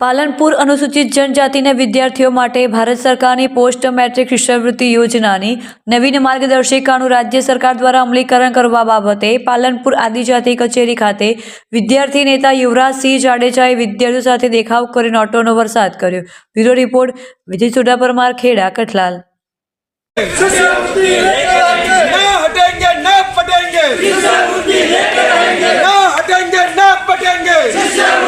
પાલનપુર અનુસૂચિત જનજાતિના વિદ્યાર્થીઓ માટે ભારત સરકારની પોસ્ટ મેટ્રિક શિષ્યવૃત્તિ યોજનાની નવીન માર્ગદર્શિકાનું રાજ્ય સરકાર દ્વારા અમલીકરણ કરવા બાબતે પાલનપુર આદિજાતિ કચેરી ખાતે વિદ્યાર્થી નેતા યુવરાજસિંહ જાડેજાએ વિદ્યાર્થીઓ સાથે દેખાવ કરીને ઓટોનો વરસાદ કર્યો. Bureau report, Vijay Suda Parmar, Kheda, Kathlal. ના હટેંગે, ના પટેંગે.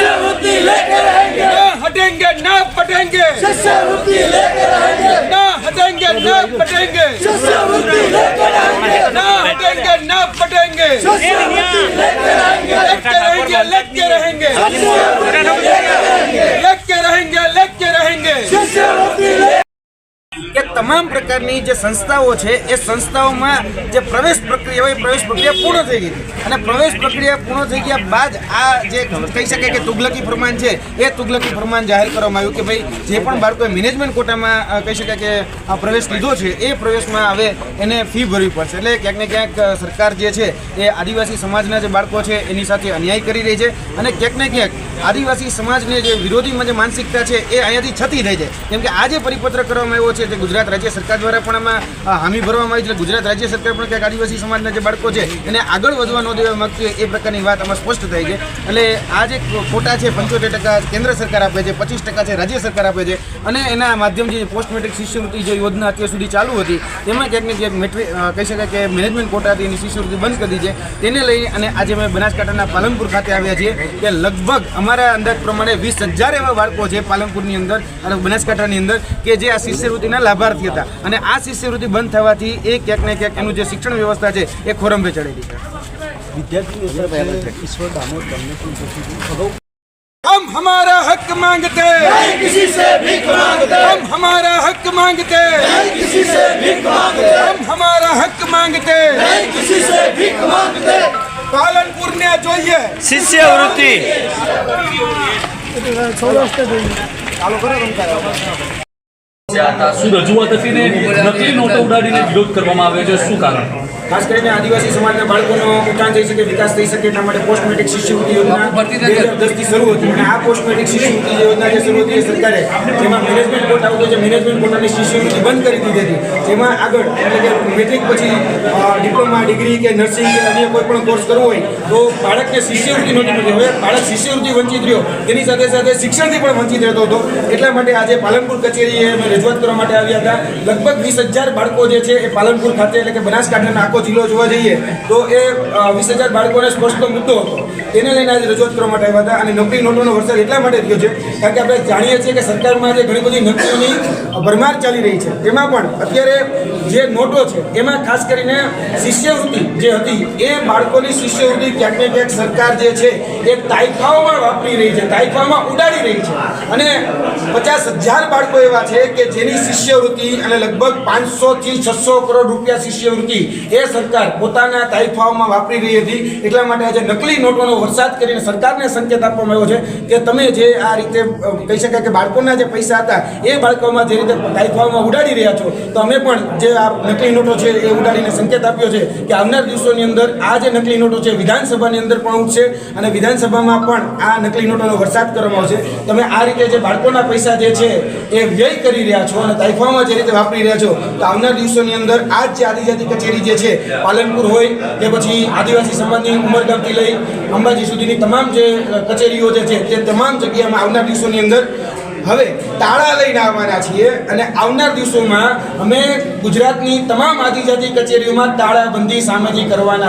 शिष्यवृत्ति लेकर रहेंगे ना हटेंगे ना पटेंगे शिष्यवृत्ति लेकर रहेंगे ना हटेंगे ना पटेंगे शिष्यवृत्ति लेकर आएंगे ना हटेंगे ना पटेंगे शिष्यवृत्ति लेकर आएंगे लेकर रहेंगे लेकर रहेंगे लेकर रहेंगे लेकर रहेंगे शिष्यवृत्ति કે તમામ પ્રકારની જે સંસ્થાઓ છે, એ સંસ્થાઓમાં જે પ્રવેશ પ્રક્રિયા હોય પ્રવેશ પ્રક્રિયા પૂર્ણ થઈ ગઈ અને પ્રવેશ પ્રક્રિયા પૂર્ણ થઈ ગયા બાદ આ જે કહી શકાય કે તુગલકી ફરમાન છે, એ તુગલકી ફરમાન જાહેર કરવામાં આવ્યું કે ભાઈ, જે પણ બાળકોએ મેનેજમેન્ટ કોટામાં કહી શકાય કે આ પ્રવેશ લીધો છે, એ પ્રવેશમાં હવે એને ફી ભરવી પડશે. એટલે ક્યાંક ને ક્યાંક સરકાર જે છે, એ આદિવાસી સમાજના જે બાળકો છે, એની સાથે અન્યાય કરી રહી છે. અને ક્યાંક ને ક્યાંક આદિવાસી સમાજને જે વિરોધીમાં જે માનસિકતા છે, એ અહીંયાથી છતી રહી છે કેમ કે આ જે પરિપત્ર કરવામાં આવ્યો છે ગુજરાત રાજ્ય સરકાર દ્વારા પણ આમાં હામી ભરવામાં આવી છે. ગુજરાત રાજ્ય સરકાર પણ ક્યાંક આદિવાસી સમાજના જે બાળકો છે, એને આગળ વધવા ન દેવા માગતી હોય એ પ્રકારની વાત આમાં સ્પષ્ટ થાય છે. એટલે આ જે કોટા છે, પંચોતેર ટકા કેન્દ્ર સરકાર આપે છે, પચીસ ટકા છે, રાજ્ય સરકાર આપે છે, અને એના માધ્યમથી પોસ્ટ મેટ્રિક શિષ્યવૃત્તિ જે યોજના અત્યાર સુધી ચાલુ હતી, તેમાં ક્યાંક ને ક્યાંક મેટ્રિક કહી શકાય કે મેનેજમેન્ટ કોટા હતી, એની શિષ્યવૃત્તિ બંધ કરી છે. તેને લઈ અને આજે અમે બનાસકાંઠાના પાલનપુર ખાતે આવ્યા છીએ, કે લગભગ અમારા અંદાજ પ્રમાણે વીસ હજાર એવા બાળકો છે પાલનપુરની અંદર, અને બનાસકાંઠાની અંદર, કે જે આ શિષ્યવૃત્તિના લાભાર્થી હતા અને આ શિષ્યવૃત્તિ બંધ થવાથી એ ક્યાંક ને ક્યાંક એનું જે શિક્ષણ વ્યવસ્થા છે એ ખોરંભે ચડેલી છે हम हमारा हक मांगते किसी से भीख मांगते हम हमारा हक मांगते किसी से भीख मांगते हम हमारा हक मांगते किसी से भीख मांगते पालनपुर ने જોઈએ શિષ્યવૃત્તિ શું રજૂઆત હતી ને? નકલી નોટો ઉડાડીને વિરોધ કરવામાં આવ્યો છે? શું કારણ? ખાસ કરીને આદિવાસી સમાજના બાળકોનો ઉત્થાન થઈ શકે વિકાસ થઈ શકે એના માટે પોસ્ટ મેટ્રિક શિષ્યવૃત્તિ યોજના બે હજાર દસથી શરૂ હતી. અને આ પોસ્ટ મેટ્રિક શિષ્યવૃત્તિ યોજના જે શરૂ હતી સરકારે જેમાં મેનેજમેન્ટ કોટા આવતો જે મેનેજમેન્ટ કોટાની શિષ્યવૃત્તિ બંધ કરી દીધી હતી. જેમાં આગળ એટલે કે મેટ્રિક પછી ડિપ્લોમા ડિગ્રી કે નર્સિંગ કે અન્ય કોઈ પણ કોર્સ કરવો હોય તો બાળકને શિષ્યવૃત્તિ નહોતી મળતી હવે બાળક શિષ્યવૃત્તિ વંચિત રહ્યો તેની સાથે સાથે શિક્ષણથી પણ વંચિત રહેતો હતો. એટલા માટે આજે પાલનપુર કચેરીએ અમે રજૂઆત કરવા માટે આવ્યા હતા. લગભગ વીસ હજાર બાળકો જે છે એ પાલનપુર ખાતે એટલે કે બનાસકાંઠાના આખો જિલ્લો જોવા જઈએ તો એ વીસ હજાર બાળકોને સ્પષ્ટ મુદ્દો હતો. તેને લઈને આજે રજૂઆત કરવા માટે આવ્યા હતા અને નકલી નોટોનો વરસાદ એટલા માટે થયો છે કારણ કે આપણે જાણીએ છીએ કે સરકારમાં જે ઘણી બધી નકલીઓની ભરમાર ચાલી રહી છે. તેમાં પણ અત્યારે જે નોટો છે, એમાં ખાસ કરીને શિષ્યવૃત્તિ જે હતી, એ બાળકોની શિષ્યવૃત્તિ ક્યાંક ને ક્યાંક સરકાર જે છે, એ તાઇફાઓમાં વાપરી રહી છે, તાઇફાઓમાં ઉડાડી રહી છે. અને પચાસ હજાર બાળકો એવા છે કે જેની શિષ્યવૃત્તિ અને લગભગ પાંચસો થી છસો કરોડ રૂપિયા શિષ્યવૃત્તિ એ સરકાર પોતાના તાઇફાઓમાં વાપરી રહી હતી. એટલા માટે આજે નકલી નોટોનો વરસાદ કરીને સરકારને સંકેત આપવામાં આવ્યો છે કે તમે જે આ રીતે કહી શકાય કે બાળકોના જે પૈસા હતા, એ બાળકોમાં જે રીતે તાઇફાઓમાં ઉડાડી રહ્યા છો, તો અમે પણ જે આ નકલી નોટો છે એ ઉડાડીને સંકેત આપ્યો છે કે આવનાર દિવસોની અંદર આ જે નકલી નોટો છે વિધાનસભાની અંદર પણ ઉઠશે અને વિધાનસભામાં પણ આ નકલી નોટોનો વરસાદ કરવામાં આવશે. તમે આ રીતે જે બાળકોના પૈસા જે છે એ વ્યય કરી રહ્યા છો અને તાઇફામાં જે રીતે વાપરી રહ્યા છો, તો આવનાર દિવસોની અંદર આ જે આદિજાતિ કચેરી જે છે, પાલનપુર હોય કે પછી આદિવાસી સમાજની ઉમરગામથી લઈ અંબાજી સુધીની તમામ જે કચેરીઓ જે છે, તે તમામ જગ્યામાં આવનાર દિવસોની અંદર હવે તાળા લઈને આવવાના છીએ અને આવનાર દિવસોમાં અમે ગુજરાતની તમામ આદિજાતિ કચેરીઓમાં તાળાબંધી સામેથી કરવાના